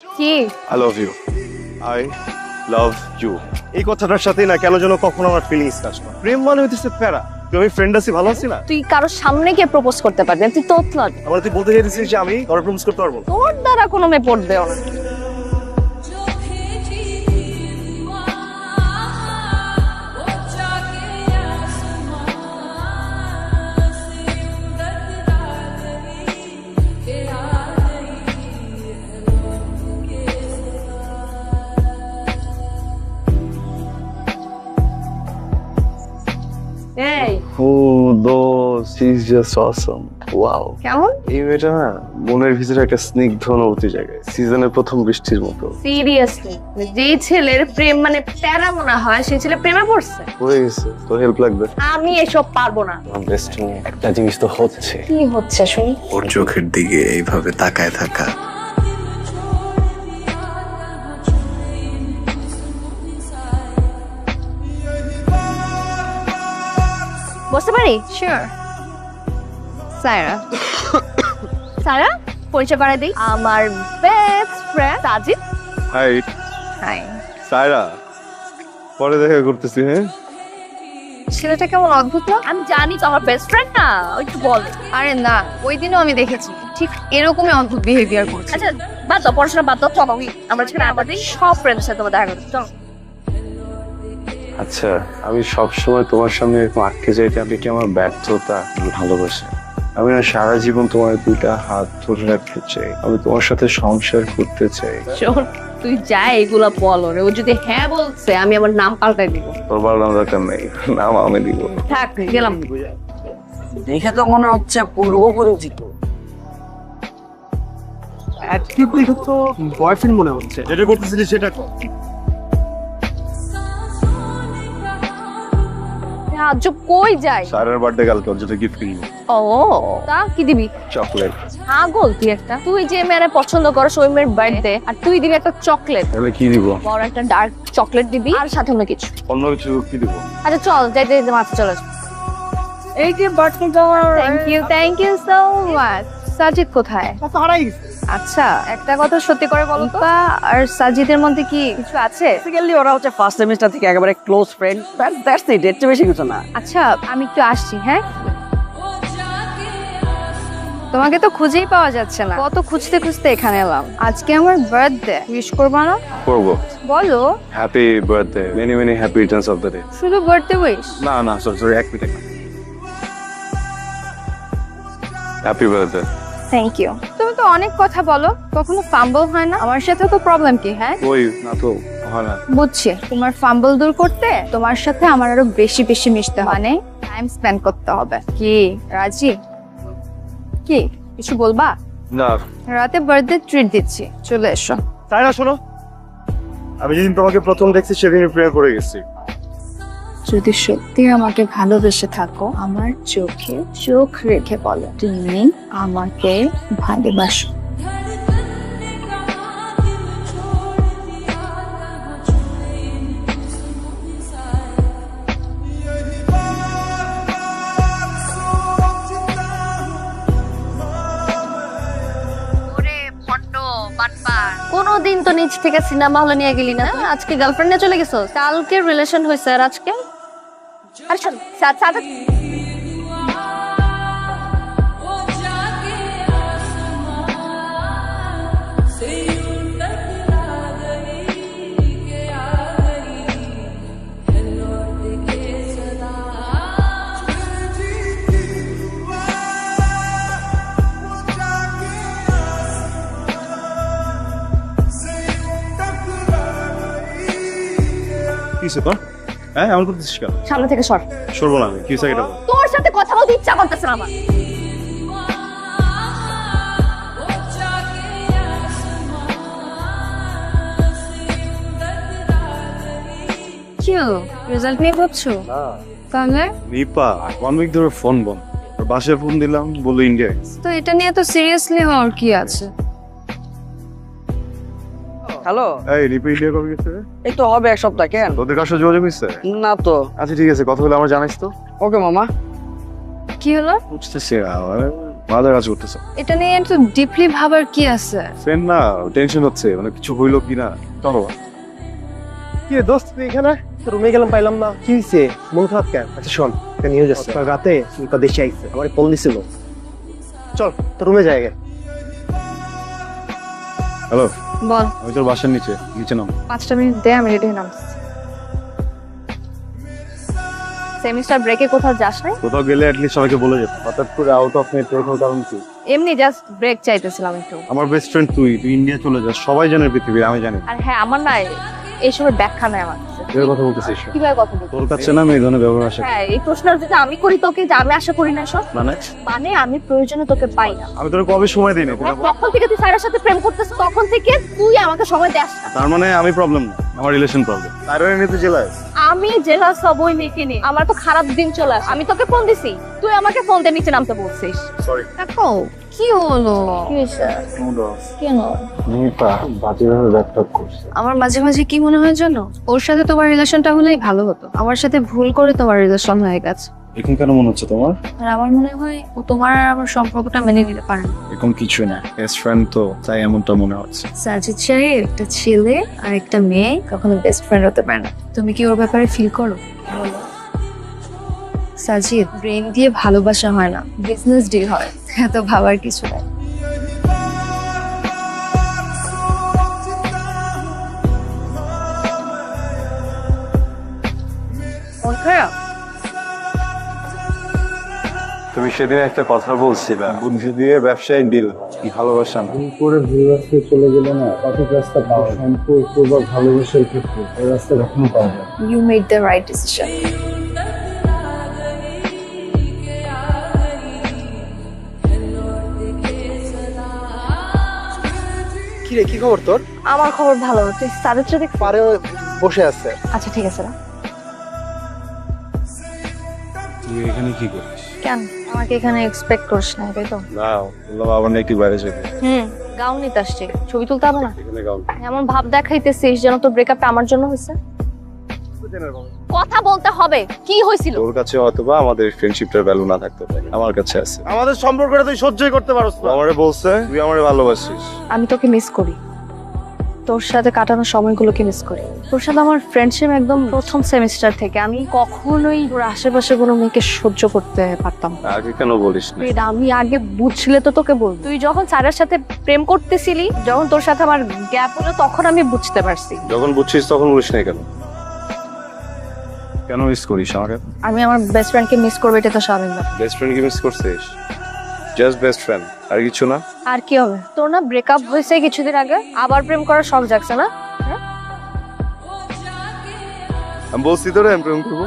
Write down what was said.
কি I love you I love you এই কথাটার সাথে না কেন যেন কখনো আমার ফিলিংস কাজ করে প্রেম মানে হইতেছে প্যারা। তুমি ফ্রেন্ড আছি ভালো আছি না? তুই কারোর সামনে গিয়ে প্রপোজ করতে পারবি না তুই তোতলা আমার তুই বলতে চাইছিস যে আমি কারও প্রপোজ করতে পারব? তোর দ্বারা কোনো মেয়ে পড়বেও না। Oh, those, she's just awesome. Wow. কেমন? এই মেয়েটা না মনের ভিতরে একটা স্নিগ্ধ অনুভূতি জায়গায় সিজনের প্রথম বৃষ্টির মতো। সিরিয়াসলি যেই ছেলের প্রেম মানে প্যারা মনে হয় সেই ছেলে প্রেমে পড়ছে? হয়ে গেছে তোর হেল্প লাগবে। আমি এসব পারব না। বেস্ট একটা জিনিস তো হচ্ছে। কি হচ্ছে শুনি। ওর চোখের দিকে এইভাবে তাকায় থাকা। বসতে পারি? শিওর সায়রা। সায়রা পরিচয় করাই দিই। আমার best friend Sajid hi hi Saira পরে দেখা করতেছি হ্যাঁ? ছেলেটা কেমন অদ্ভুত না? আমি জানি তো আমার বেস্ট ফ্রেন্ড না ওই একটু বল। আরে না ওই দিনও আমি দেখেছি। ঠিক এরকমই অদ্ভুত বিহেভিয়ার করছে। আচ্ছা বাদ দাও পড়াশোনা বাদ দাও চলো আমরা ছেলে আমাদের সব ফ্রেন্ডের সাথে তোমার দেখা করতে চলো। আচ্ছা আমি সব সময় তোমার সামনে এরকম আটকে যাইতে আমি কি আমার ব্যর্থতা ভালোবাসা আমি না সারা জীবন তোমার দুইটা হাত ধরে রাখতে চাই। আমি তোমার সাথে সংসার করতে চাই। শোন তুই যা এগুলা বল রে ও যদি হ্যাঁ বলছে আমি আমার নাম পাল্টাই দিব। তোর ভালো নাম দরকার নেই নাম আমি দিব। থাক গেলাম। দেখে তো মনে হচ্ছে পূর্ব পরিচিত অ্যাটিটিউড দেখে তো বয়ফ্রেন্ড মনে হচ্ছে। যেটা করতেছিলি সেটা। আজ কই যাই? সারার বার্থডে কালকে ওর জন্য গিফট কিনবো। ও তা কি দিবি? চকলেট পাগল তুই একটা। তুই যে মেয়েরা পছন্দ করস ওই মেয়ের বার্থডে আর তুই দিবি একটা চকলেট তাহলে কি দিব? বড় একটা ডার্ক চকলেট দিবি আর সাথে অন্য কিছু। অন্য কিছু কি দিব? আচ্ছা চল যাই যাই মাথা চলে এই যে birthday thank you thank you so much Sajid কোথায়? গেছে। আচ্ছা একটা কথা সত্যি করে বলো তো। আর সাজিদের মধ্যে কি কিছু আছে? বেসিক্যালি ওরা হচ্ছে ফার্স্ট সেমিস্টার থেকে একেবারে ক্লোজ ফ্রেন্ড দ্যাটস ইট এর চেয়ে বেশি কিছু না। আচ্ছা আমি একটু আসছি হ্যাঁ? তোমাকে তো খুঁজেই পাওয়া যাচ্ছে না। কত খুঁজতে খুঁজতে এখানে এলাম। আজকে আমার বার্থডে উইশ করবা না? করব। বলো। Happy birthday many many happy returns of the day শুধু বার্থডে উইশ না না সরি সরি এক minute happy birthday thank you তুমি তো অনেক কথা বলো কখনো ফাম্বল হয় না? আমার সাথে তো প্রবলেম কি হ্যাঁ? ওই না তো হয় না। বুঝছি। তোমার ফাম্বল দূর করতে তোমার সাথে আমার আরও বেশি বেশি মিশতে হয় মানে টাইম স্পেন্ড করতে হবে। কি রাজি? কি কিছু বলবা? না। রাতে বার্থডে ট্রিট দিচ্ছি। চলে এসো। তাই না শোনো? আমি যেদিন তোমাকে প্রথম দেখছি সেদিন প্রেমে পড়ে গেছি। যদি সত্যি আমাকে ভালোবেসে থাকো আমার চোখে চোখ রেখে বলো তুমি আমাকে ভালোবাসো। কোনোদিন তো নিচ থেকে সিনেমা হলে নিয়ে গেলি না আজকে গার্লফ্রেন্ড নিয়ে চলে গেছো? কালকে রিলেশন হয়েছে আর আজকে? আর শোন সা- সাজিদ কিসে তোর হ্যাঁ এমন করতেছিস কেন? সামনে থেকে সর। সরবো না আমি কি হয়েছে এটা তোর সাথে কথা বলতে ইচ্ছা করতেছে না আমার। কি রেজাল্ট নিয়ে ভাবছ? তাহলে নিপা ওয়ান উইক ধরে ফোন বন্ধ। বাসায় ফোন দিলাম বলল ইন্ডিয়া তো এটা নিয়ে তো সিরিয়াসলি হওয়ার কি আছে? হ্যালো? এই নিপা ইন্ডিয়া কবে গেছে? এই তো হবে এক সপ্তাহ কেন? তোদের সাথে যোগাযোগ হয়েছে? না তো। আচ্ছা ঠিক আছে কথা বলে আমার জানাইস তো। ওকে মামা। কি হলো? বুঝতেছি না, মানে মাদার কাজ করতেছো। এটা নিয়ে একটু ডিপলি ভাবার কি আছে? ফ্রেন্ড না টেনশন হচ্ছে মানে কিছু হইল কি না চলো কি রে দোস্ত তুই এখানে? রুমে গেলাম পাইলাম না। কি হয়েছে মন খারাপ কেন? আচ্ছা শোন একটা নিউজ আছে। রাতে সুলতা দেশে আইছে আমার ফোন দিছিল। চল। তো রুমে যাই হ্যালো বল। আমি তোর বাসার নিচে নিচে নাম। পাঁচটা মিনিট দে আমি রেডি হলাম সেমিস্টার ব্রেকে কোথাও যাস নাই? কোথাও গেলে অ্যাটলিস্ট সবাইকে বলে যেত। হঠাৎ করে আউট অফ নেটওয়ার্ক হওয়ার কারণ কি? এমনি জাস্ট ব্রেক চাইতেছিলাম একটু। আমার বেস্ট ফ্রেন্ড তুই তুই ইন্ডিয়া চলে যাস সবাই জানে পৃথিবীর আমি জানি। আর হ্যাঁ আমার না এইসবের ব্যাখ্যা নাই আমার। এর কথা বলতেছিস কীভাবে কথা বলব তোর কাছে না আমি এই ধরনের ব্যবহার হ্যাঁ এই প্রশ্ন যদি আমি করি তোকে যে আমি আশা করি না সব মানে? মানে আমি প্রয়োজনে তোকে পাই না। আমি তোর কবে সময় দিই না তখন থেকে তুই স্যারের সাথে প্রেম করতেছিস তখন থেকে তুই আমাকে সময় দেস না। তার মানে আমি প্রবলেম না আমার রিলেশন প্রবলেম তার জেলায় আমি জেলা সবই মেখে নি। আমার তো খারাপ দিন চলে আসে। আমি তোকে ফোন দিছি। তুই আমাকে ফোন দিয়ে নিচে নামতে বলছিস। সরি দেখো কি হলো? কেন? বাজেভাবে করছে। আমার মাঝে মাঝে কি মনে হয় জানো? ওর সাথে তোমার রিলেশনটা হলেই ভালো হতো। আমার সাথে ভুল করে তোমার রিলেশন হয়ে গেছে। এখন কেন মনে হচ্ছে তোমার? আর আমার মনে হয় ও তোমার আর আমার সম্পর্কটা মেনে নিতে পারে না। এখন কিছুই না। বেস্ট ফ্রেন্ড তো তাই এমনটা মনে হচ্ছে। সাজিদ সাহেব একটা ছেলে আর একটা মেয়ে কখনো বেস্ট ফ্রেন্ড হতে পারে না। তুমি কি ওর ব্যাপারে ফিল করো? বলো সাজিদ ব্রেন দিয়ে ভালোবাসা হয় না। বিজনেস ডিল হয় এত ভাবার কিছু নাই। মন খারাপ তুমি সেদিন একটা কথা বলছিলা। বুদ্ধি দিয়ে ব্যবসায়িক ডিল। ভালোবাসা? না করে ভুল রাস্তায় চলে গেলে না সঠিক রাস্তা পাওয়া সম্পর্ক বা ভালোবাসার ক্ষেত্রে ওই রাস্তা কখনো পাওয়া যায় you made the right decision কি রে কি খবর তোর? আমার খবর ভালো তুই স্যারের সাথে পারে বসে আছে। আচ্ছা ঠিক আছে না তুই এখানে কি করিস কেন? আমাকে এখানে এক্সপেক্ট করিস না তাই তো? না বললাম আবার না বাইরে যেতে হুম গাউন নিতে আসছি। ছবি তুলতে হবে না? এখানে গাউন। এমন ভাব দেখাইতেছিস যেন তোর ব্রেকআপটা আমার জন্য হয়েছে? কথা বলতে হবে। কি হয়েছিল? তোর কাছে হয়তো বা আমাদের ফ্রেন্ডশিপটার ভ্যালু না থাকতে পারে। আমার কাছে আছে। আমাদের সম্পর্কটা তুই সহ্যই করতে পারছ ও আমারে বলছে তুই আমারে ভালোবাসিস। আমি তোকে মিস করি। তোর সাথে কাটানো সময়গুলোকে মিস করি। তোর সাথে আমার ফ্রেন্ডশিপ একদম প্রথম সেমিস্টার থেকে। আমি কখনোই তোর আশেপাশে কোনো মেয়েকে সহ্য করতে পারতাম না। আগে কেন বলিস না? এটা আমি আগে বুঝছিলে তো তোকে বল তুই যখন স্যারের সাথে প্রেম করতেছিলি যখন তোর সাথে আমার গ্যাপ হলো তখন আমি বুঝতে পারছি। যখন বুঝছিস তখন বলিস না কেন? কেন মিস করিস আমাকে? আমি আমার বেস্ট ফ্রেন্ডকে মিস করব এটা তো স্বাভাবিক ব্যাপার। বেস্ট ফ্রেন্ড কি মিস করছিস? জাস্ট বেস্ট ফ্রেন্ড আর কিছু না? আর কি হবে? তোর না ব্রেকআপ হয়েছে কিছুদিন আগে আবার প্রেম করার শখ জাগছে না? আমি বলছি তোরা আমি প্রেম করব।